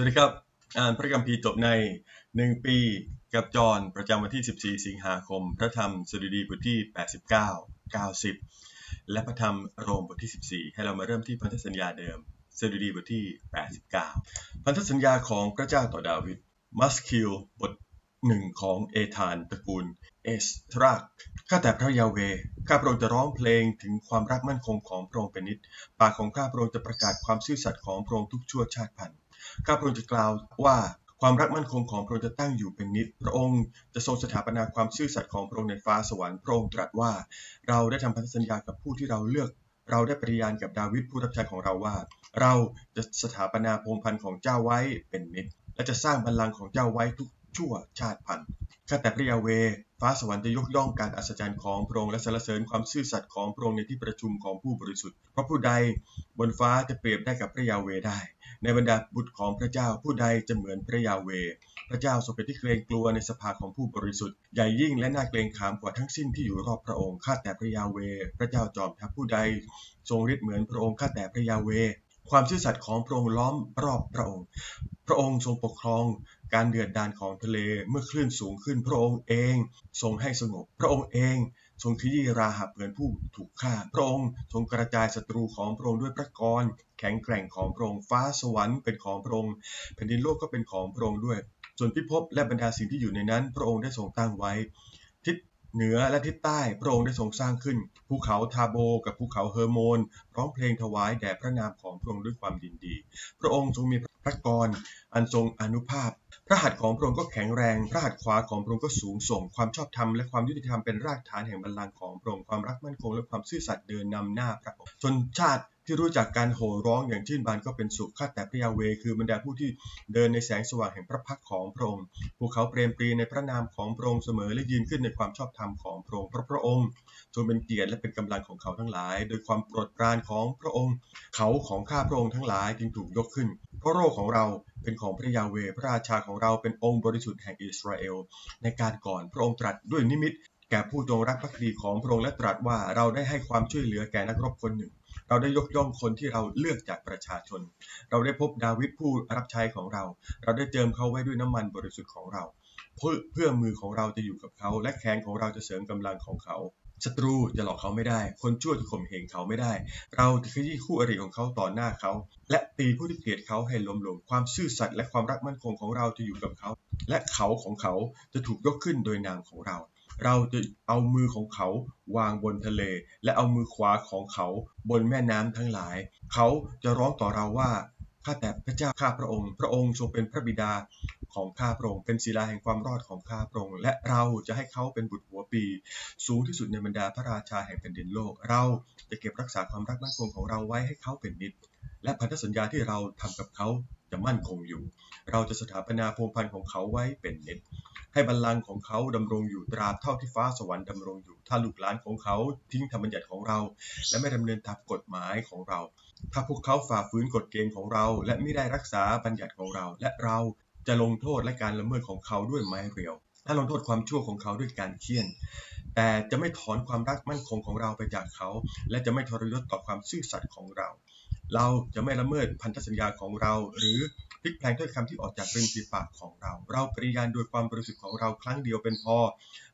สวัสดีครับ อ่านพระคัมภีร์จบใน 1 ปีกับจอนประจำวันที่ 14 สิงหาคม พระธรรมสดุดีบทที่ 89 90 และพระธรรมโรมบทที่ 14 ให้เรามาเริ่มที่พันธสัญญาเดิมสดุดีบทที่ 89 พันธสัญญาของพระเจ้าต่อดาวิดมัสคิลบทหนึ่งของเอธานตระกูลเอสทรักข้าแต่พระยาเวข้าพระองค์จะร้องเพลงถึงความรักมั่นคงของพระองค์เป็นนิจปากของข้าพระองค์จะประกาศความซื่อสัตย์ของพระองค์ทุกชั่วชาติพันธุ์ ข้าพระองค์จะกล่าวว่าความรักมั่นคงของพระองค์จะตั้งอยู่เป็นนิจพระองค์จะทรงสถาปนาความซื่อสัตย์ของพระองค์ในฟ้าสวรรค์พระองค์ตรัสว่า เราได้ทำพันธสัญญากับผู้ที่เราเลือก เราได้ปฏิญาณกับดาวิดผู้รับใช้ของเราว่า เราจะสถาปนาพงพันธ์ของเจ้าไว้เป็นนิจและจะสร้างบัลลังก์ของเจ้าไว้ทุกชั่วชาติพันธุ์ข้าแต่พระยาเว ฟ้าสวรรค์จะยกย่องการอัศจรรย์ของพระองค์และสรรเสริญความซื่อสัตย์ของพระองค์ในที่ประชุมของผู้บริสุทธิ์ เพราะผู้ใดบนฟ้าจะเปรียบได้กับพระยาเวได้ ในบรรดาบุตรของพระเจ้าผู้ใดจะเหมือนพระยาเว พระเจ้าทรงเป็นที่เกรงกลัวในสภาของผู้บริสุทธิ์ ใหญ่ยิ่งและน่าเกรงขามกว่าทั้งสิ้นที่อยู่รอบพระองค์ข้าแต่พระยาเว พระเจ้าจอมทัพผู้ใด ทรงฤทธิ์เหมือนพระองค์ข้าแต่พระยาเว ความซื่อสัตย์ของพระองค์ล้อมรอบพระองค์ พระองค์ทรงปกครอง การเดือดดานของทะเลเมื่อคลื่นสูงขึ้นพระองค์เองทรงให้สงบ พระองค์เองทรงขยี้ราหับเหมือนผู้ถูกฆ่า พระองค์ทรงกระจายศัตรูของพระองค์ด้วยพระกรแข็งแกร่งของพระองค์ฟ้าสวรรค์เป็นของพระองค์แผ่นดินโลกก็เป็นของพระองค์ด้วย ส่วนพิภพและบรรดาสิ่งที่อยู่ในนั้น พระองค์ได้ทรงตั้งไว้ ทิศเหนือและทิศใต้พระองค์ได้ทรงสร้างขึ้น ภูเขาทาโบกับภูเขาเฮอร์โมนร้องเพลงถวายแด่พระนามของพระองค์ด้วยความยินดี พระองค์ทรงมีพระกรอันทรงอนุภาพ พระหัตถ์ของพระองค์ก็แข็งแรง พระหัตถ์ขวาของพระองค์ก็สูงส่ง ความชอบธรรมและความยุติธรรมเป็นรากฐานแห่งบัลลังก์ของพระองค์ ความรักมั่นคงและความซื่อสัตย์เดินนำหน้าพระองค์ ชนชาติ ที่รู้จักการโห่ร้องอย่างชื่นบานก็เป็นสุขข้าแต่พระยาเวคือบรรดาผู้ที่เดินในแสงสว่างแห่งพระพักของพระองค์ภูเขาเปรมปรีในพระนามของพระองค์เสมอและยืนขึ้นในความชอบธรรมของพระองค์พระพระองค์ทรงเป็นเกียรติและเป็นกำลังของเขาทั้งหลาย โดยความโปรดปรานของพระองค์ เขาของข้าพระองค์ทั้งหลายจึงถูกยกขึ้น เพราะโรคของเราเป็นของพระยาเวพระราชาของเราเป็นองค์บริสุทธิ์แห่งอิสราเอล ในการก่อนพระองค์ตรัสด้วยนิมิตแก่ผู้จงรักภักดีของพระองค์และตรัสว่าเราได้ให้ความช่วยเหลือแก่นักรบคนหนึ่ง เราได้ยกย่องคนที่เราเลือกจากประชาชน เราได้พบดาวิดผู้รับใช้ของเรา เราได้เจิมเขาไว้ด้วยน้ำมันบริสุทธิ์ของเรา เพื่อเพื่อมือของเราจะอยู่กับเขา และแขนของเราจะเสริมกำลังของเขาศัตรูจะหลอกเขาไม่ได้ คนชั่วจะข่มเหงเขาไม่ได้ เราจะขยี้คู่อริของเขาต่อหน้าเขา และตีผู้ที่เกลียดเขาให้ล้มลง ความซื่อสัตย์และความรักมั่นคงของเราจะอยู่กับเขา และเขาของเขาจะถูกยกขึ้นโดยนามของเรา เราจะเอามือของเขาวางบนทะเล และเอามือขวาของเขาบนแม่น้ำทั้งหลาย เขาจะร้องต่อเราว่าข้าแต่พระเจ้าข้าพระองค์ พระองค์ทรงเป็นพระบิดาของข้าพระองค์เป็นศิลาแห่งความรอดของข้าพระองค์และเราจะให้เขาเป็นบุตรหัวปี สูงที่สุดในบรรดาพระราชาแห่งแผ่นดินโลก เราจะเก็บรักษาความรักมั่นคงของเราไว้ให้เขาเป็นนิจและพันธสัญญาที่เราทำกับเขาจะมั่นคงอยู่ เราจะสถาปนาพงพันธ์ของเขาไว้เป็นนิจ ให้บัลลังก์ของเขาดำรงอยู่ตราบเท่าที่ฟ้าสวรรค์ดำรงอยู่ ถ้าลูกหลานของเขาทิ้งธรรมบัญญัติของเรา และไม่ดำเนินตามกฎหมายของเรา ถ้าพวกเขาฝ่าฝืนกฎเกณฑ์ของเรา และไม่ได้รักษาบัญญัติของเรา และเราจะลงโทษและการละเมิดของเขาด้วยไม้เรียวและลงโทษความชั่วของเขาด้วยการเคี่ยน แต่จะไม่ถอนความรักมั่นคงของเราไปจากเขา และจะไม่ทรยศต่อความซื่อสัตย์ของเรา เราจะไม่ละเมิดพันธสัญญาของเรา หรือพลิกแพลงถ้อยคำที่ออกจากริมฝีปากของเรา เราปริญาณโดยความบริสุทธิ์ของเราครั้งเดียวเป็นพอ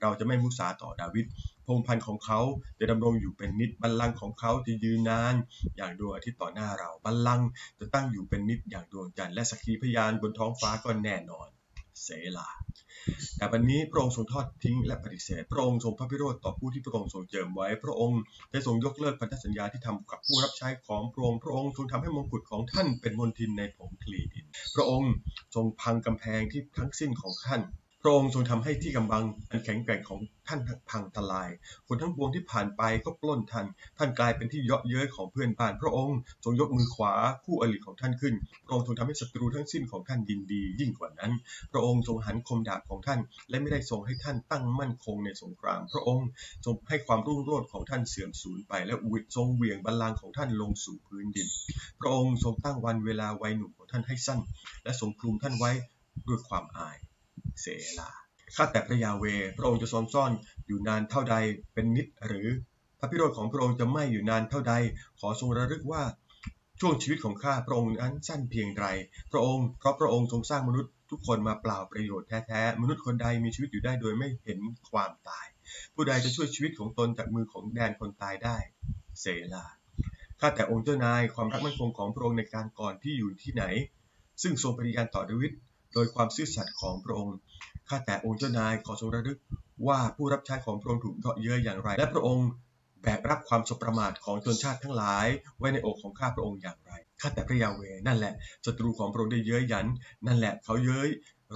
เราจะไม่มุสาต่อดาวิดพงพันธ์ของเขาจะดำรงอยู่เป็นนิดบัลลังก์ของเขาจะยืนนาน อย่างดวงอาทิตย์ต่อหน้าเราบัลลังก์จะตั้งอยู่เป็นนิดอย่างดวงจันทร์และสักขีพยานบนท้องฟ้าก็แน่นอน เสลา แต่วันนี้พระองค์ทรงทอดทิ้งและปฏิเสธ พระองค์ทรงพระพิโรธต่อผู้ที่พระองค์ทรงเจิมไว้ พระองค์ได้ทรงยกเลิกพันธสัญญาที่ทำกับผู้รับใช้ของพระองค์ พระองค์ทรงทำให้มงกุฎของท่านเป็นมลทินในผงคลีดิน พระองค์ทรงพังกำแพงที่ทั้งสิ้นของท่าน พระองค์ทรงทำให้ที่กำบังอันแข็งแกร่งของท่านพังทลาย คนทั้งปวงที่ผ่านไปก็ปล้นท่าน ท่านกลายเป็นที่เยาะเย้ยของเพื่อนบ้าน พระองค์ทรงยกมือขวาคู่อริของท่านขึ้น พระองค์ทรงทำให้ศัตรูทั้งสิ้นของท่านยินดี ยิ่งกว่านั้น พระองค์ทรงหันคมดาบของท่าน และไม่ได้ทรงให้ท่านตั้งมั่นคงในสงคราม พระองค์ทรงให้ความรุ่งโรจน์ของท่านเสื่อมสูญไป และทรงเหวี่ยงบัลลังก์ของท่านลงสู่พื้นดิน พระองค์ทรงตั้งวันเวลาวัยหนุ่มของท่านให้สั้น และทรงคลุมท่านไว้ด้วยความอาย เสลาข้าแต่พระยาเว พระองค์จะทรงซ่อนอยู่นานเท่าใดเป็นนิดหรือ พระพิโรธของพระองค์จะไม่อยู่นานเท่าใด ขอทรงระลึกว่าช่วงชีวิตของข้าพระองค์นั้นสั้นเพียงไร พระองค์เพราะพระองค์ทรงสร้างมนุษย์ทุกคนมาเปล่าประโยชน์แท้ๆ มนุษย์คนใดมีชีวิตอยู่ได้โดยไม่เห็นความตาย ผู้ใดจะช่วยชีวิตของตนจากมือของแดนคนตายได้ เสลาข้าแต่องค์เจ้านายความรักมั่นคงของพระองค์ในการก่อนที่อยู่ที่ไหน ซึ่งทรงปฏิญาณต่อดาวิด โดยความซื่อสัตย์ของพระองค์ ข้าแต่องค์เจ้านายขอทรงระลึกว่าผู้รับใช้ของพระองค์ถูกเยาะเย้ยอย่างไร และพระองค์แบกรับความสบประมาทของชนชาติทั้งหลาย ไว้ในอกของข้าพระองค์อย่างไร ข้าแต่พระยาเวนั่นแหละศัตรูของพระองค์ได้เย้ยยัน นั่นแหละเขาเย้ย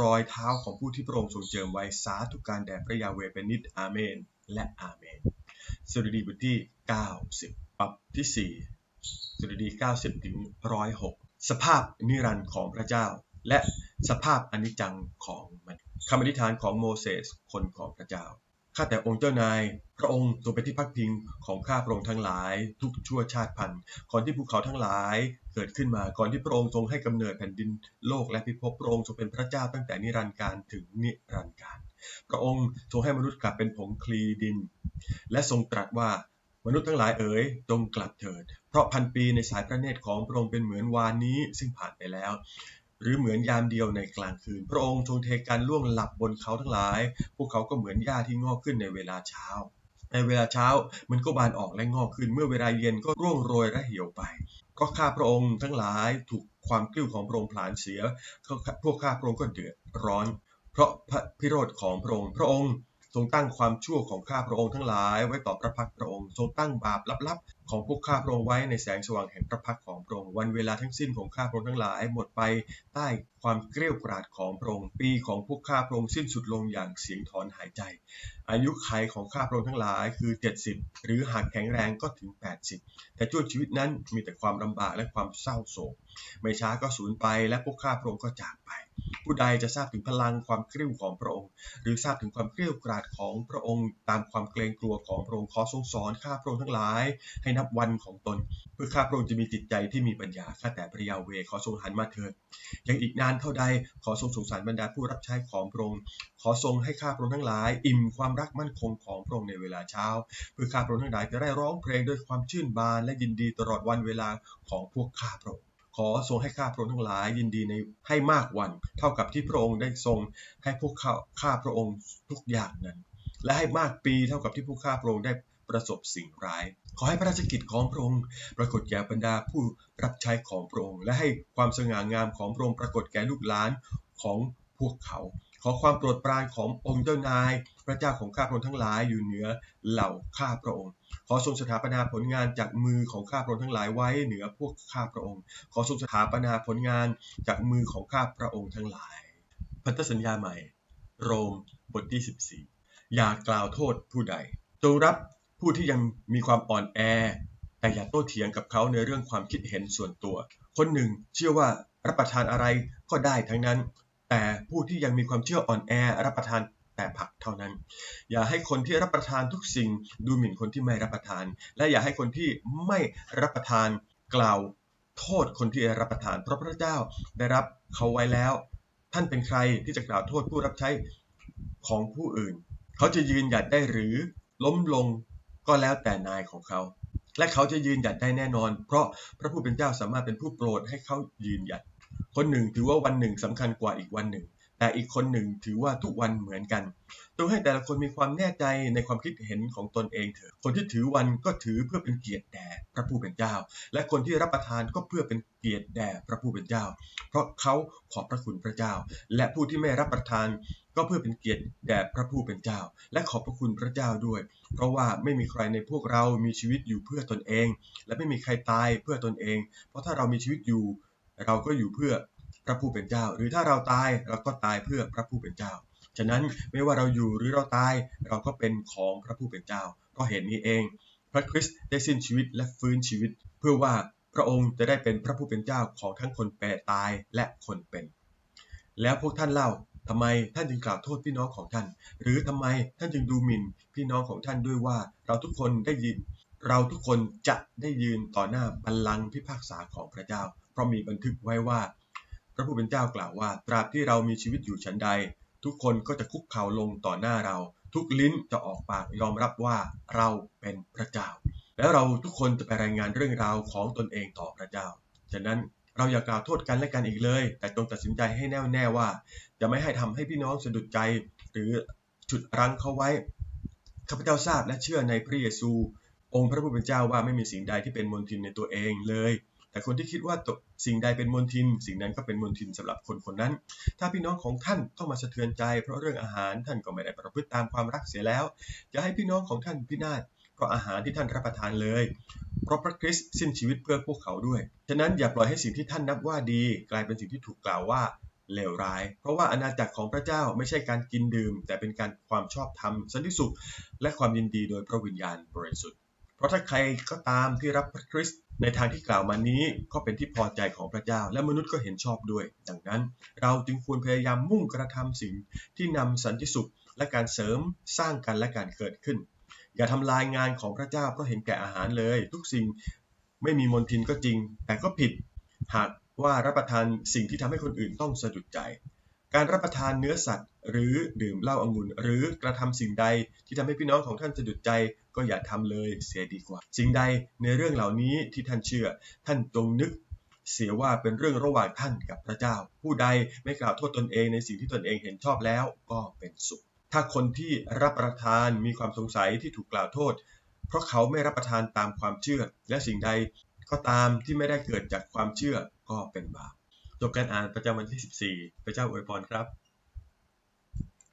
รอยเท้าของผู้ที่พระองค์ทรงเจิมไว้สาธุการแด่พระยาเวเป็นนิดอาเมน และอาเมนสดุดีบทที่ 90 ปับที่ 4สดุดี 90 ถึง 106 สภาพนิรันดร์ของพระเจ้า และสภาพอนิจจังของมันคำอธิษฐานของโมเสสคนของพระเจ้าข้าแต่องค์เจ้านาย พระองค์ทรงเป็นที่พักพิงของข้าพระองค์ทั้งหลาย ทุกชั่วชาติพันธุ์ก่อนที่ภูเขาทั้งหลายเกิดขึ้นมาก่อนที่พระองค์ทรงให้กำเนิดแผ่นดินโลกและพิภพพระองค์ทรงเป็นพระเจ้าตั้งแต่นิรันดร์การถึงนิรันดร์การ พระองค์ทรงให้มนุษย์กลับเป็นผงคลีดิน และทรงตรัสว่ามนุษย์ทั้งหลายเอ๋ยจงกลับเถิด เพราะพันปีในสายพระเนตรของพระองค์เป็นเหมือนวานนี้ซึ่งผ่านไปแล้ว หรือเหมือนยามเดียวในกลางคืน พระองค์ทรงเทการล่วงหลับบนเขาทั้งหลาย พวกเขาก็เหมือนหญ้าที่งอกขึ้นในเวลาเช้า ในเวลาเช้ามันก็บานออกและงอกขึ้น เมื่อเวลาเย็นก็ร่วงโรยและเหี่ยวไป ก็ข้าพระองค์ทั้งหลายถูกความกลิ้วของพระองค์ผลาญเสีย พวกข้าพระองค์ก็เดือดร้อน เพราะพระพิโรธของพระองค์ พระองค์ทรงตั้งความชั่วของข้าพระองค์ทั้งหลาย ไว้ต่อพระพักพระองค์ ทรงตั้งบาปลับ ของพวกข้าพระองค์ไว้ในแสงสว่างแห่งพระพักของพระองค์วันเวลาทั้งสิ้นของข้าพระองค์ทั้งหลายหมดไปใต้ความเกลี้ยกราดของพระองค์ปีของพวกข้าพระองค์สิ้นสุดลงอย่างเสียงถอนหายใจ อายุขัยของข้าพระองค์ทั้งหลายคือ 70 หรือหากแข็งแรงก็ถึง 80 แต่ช่วงชีวิตนั้นมีแต่ความลำบากและความเศร้าโศก ไม่ช้าก็สูญไปและพวกข้าพระองค์ก็จากไป ผู้ใดจะทราบถึงพลังความกริ้วของพระองค์ หรือทราบถึงความเกลี้ยกราดของพระองค์ ตามความเกรงกลัวของพระองค์ขอทรงสอนข้าพระองค์ทั้งหลายให้นับวันของตน เพื่อข้าพระองค์จะมีจิตใจที่มีปัญญาข้าแต่พระยาเวขอทรงหันมาเถิดยังอีกนานเท่าใดขอทรงสงสารบรรดาผู้รับใช้ของพระองค์ขอทรงให้ข้าพระองค์ทั้งหลาย อิ่มความรักมั่นคงของพระองค์ในเวลาเช้า เพื่อข้าพระองค์ทั้งหลายจะได้ร้องเพลงด้วยความชื่นบานและยินดีตลอดวันเวลาของพวกข้าพระองค์ขอทรงให้ข้าพระองค์ทั้งหลายยินดีในให้มากวัน เท่ากับที่พระองค์ได้ทรงให้พวกข้าข้าพระองค์ทุกอย่างนั้น และให้มากปีเท่ากับที่พวกข้าพระองค์ได้ ประสบสิ่งร้าย ขอให้พระราชกิจของพระองค์ปรากฏแก่บรรดาผู้รับใช้ของพระองค์และให้ความสง่างามของพระองค์ปรากฏแก่ลูกหลานของพวกเขา ขอความโปรดปรานขององค์เจ้านาย พระเจ้าของข้าพระองค์ทั้งหลายอยู่เหนือเหล่าข้าพระองค์ ขอทรงสถาปนาผลงานจากมือของข้าพระองค์ทั้งหลายไว้เหนือพวกข้าพระองค์ ขอทรงสถาปนาผลงานจากมือของข้าพระองค์ทั้งหลาย พันธสัญญาใหม่ โรมบทที่ 14 อย่ากล่าวโทษผู้ใด จงรับ ผู้ที่ยังมีความอ่อนแอ แต่อย่าโต้เถียงกับเขาในเรื่องความคิดเห็นส่วนตัว คนหนึ่งเชื่อว่ารับประทานอะไรก็ได้ทั้งนั้น แต่ผู้ที่ยังมีความเชื่ออ่อนแอรับประทานแต่ผักเท่านั้น อย่าให้คนที่รับประทานทุกสิ่งดูหมิ่นคนที่ไม่รับประทาน และอย่าให้คนที่ไม่รับประทานกล่าวโทษคนที่รับประทาน เพราะพระเจ้าได้รับเขาไว้แล้ว ท่านเป็นใครที่จะกล่าวโทษผู้รับใช้ของผู้อื่น เขาจะยืนหยัดได้หรือล้มลง ก็แล้วแต่นายของเขา และเขาจะยืนหยัดได้แน่นอน เพราะพระผู้เป็นเจ้าสามารถเป็นผู้โปรดให้เขายืนหยัด คนหนึ่งถือว่าวันหนึ่งสำคัญกว่าอีกวันหนึ่ง แต่อีกคนหนึ่งถือว่าทุกวันเหมือนกันต้องให้แต่ละคนมีความแน่ใจในความคิดเห็นของตนเองเถอะ คนที่ถือวันก็ถือเพื่อเป็นเกียรติแด่พระผู้เป็นเจ้า และคนที่รับประทานก็เพื่อเป็นเกียรติแด่พระผู้เป็นเจ้า เพราะเขาขอบพระคุณพระเจ้า และผู้ที่ไม่รับประทานก็เพื่อเป็นเกียรติแด่พระผู้เป็นเจ้า และขอบพระคุณพระเจ้าด้วย เพราะว่าไม่มีใครในพวกเรามีชีวิตอยู่เพื่อตนเอง และไม่มีใครตายเพื่อตนเอง เพราะถ้าเรามีชีวิตอยู่ เราก็อยู่เพื่อ พระผู้เป็นเจ้า หรือถ้าเราตายเราก็ตายเพื่อพระผู้เป็นเจ้า ฉะนั้นไม่ว่าเราอยู่หรือเราตายเราก็เป็นของพระผู้เป็นเจ้า ก็เห็นนี้เอง พระคริสต์ได้สิ้นชีวิตและฟื้นชีวิต เพื่อว่าพระองค์จะได้เป็นพระผู้เป็นเจ้าของทั้งคนแปรตายและคนเป็น แล้วพวกท่านเล่าทำไมท่านจึงกล่าวโทษพี่น้องของท่าน หรือทำไมท่านจึงดูหมิ่นพี่น้องของท่านด้วยว่าเราทุกคนได้ยิน เราทุกคนจะได้ยืนต่อหน้าบัลลังก์พิพากษาของพระเจ้า เพราะมีบันทึกไว้ว่า พระผู้เป็นเจ้ากล่าวว่า ตราบที่เรามีชีวิตอยู่ชั้นใด ทุกคนก็จะคุกเข่าลงต่อหน้าเรา ทุกลิ้นจะออกปากยอมรับว่าเราเป็นพระเจ้า แล้วเราทุกคนจะไปรายงานเรื่องราวของตนเองต่อพระเจ้า ฉะนั้นเราอย่ากล่าวโทษกันและกันอีกเลย แต่จงตัดสินใจให้แน่วแน่ว่า จะไม่ให้ทำให้พี่น้องสะดุดใจ หรือฉุดรั้งเขาไว้ข้าพเจ้าทราบและเชื่อในพระเยซู องค์พระผู้เป็นเจ้าว่าไม่มีสิ่งใดที่เป็นมลทินในตัวเองเลย แต่คนที่คิดว่าตสิ่งใดเป็นมลทิน สิ่งนั้นก็เป็นมลทินสำหรับคนคนนั้น ถ้าพี่น้องของท่านต้องมาสะเทือนใจ เพราะเรื่องอาหารท่านก็ไม่ได้ประพฤติตามความรักเสียแล้ว จะให้พี่น้องของท่านพินาศเพราะอาหารที่ท่านรับประทานเลย เพราะพระคริสต์สิ้นชีวิตเพื่อพวกเขาด้วย ฉะนั้นอย่าปล่อยให้สิ่งที่ท่านนับว่าดี กลายเป็นสิ่งที่ถูกกล่าวว่าเลวร้าย เพราะว่าอาณาจักรของพระเจ้าไม่ใช่การกินดื่ม แต่เป็นการความชอบธรรมสันติสุข และความยินดีโดยพระวิญญาณบริสุทธิ์ เพราะถ้าใครก็ตามที่รับพระคริสต์ ในทางที่กล่าวมานี้ก็เป็นที่พอใจของพระเจ้า และมนุษย์ก็เห็นชอบด้วย ดังนั้น เราจึงควรพยายามมุ่งกระทำสิ่งที่นำสันติสุข และการเสริมสร้างกันและการเกิดขึ้น อย่าทำลายงานของพระเจ้าเพราะเห็นแก่อาหารเลย ทุกสิ่งไม่มีมนทินก็จริง แต่ก็ผิด หากว่ารับประทานสิ่งที่ทำให้คนอื่นต้องสะดุดใจ การรับประทานเนื้อสัตว์ หรือดื่มเหล้าองุ่นหรือกระทำสิ่งใดที่ทำให้พี่น้องของท่านสะดุดใจ ก็อย่าทำเลยเสียดีกว่า สิ่งใดในเรื่องเหล่านี้ที่ท่านเชื่อ ท่านจงนึกเสียว่าเป็นเรื่องระหว่างท่านกับพระเจ้า ผู้ใดไม่กล่าวโทษตนเองในสิ่งที่ตนเองเห็นชอบแล้วก็เป็นสุข ถ้าคนที่รับประทานมีความสงสัยที่ถูกกล่าวโทษ เพราะเขาไม่รับประทานตามความเชื่อ และสิ่งใดก็ตามที่ไม่ได้เกิดจากความเชื่อก็เป็นบาปจบการอ่านประจำวันที่ 14 พระเจ้าอวยพรครับ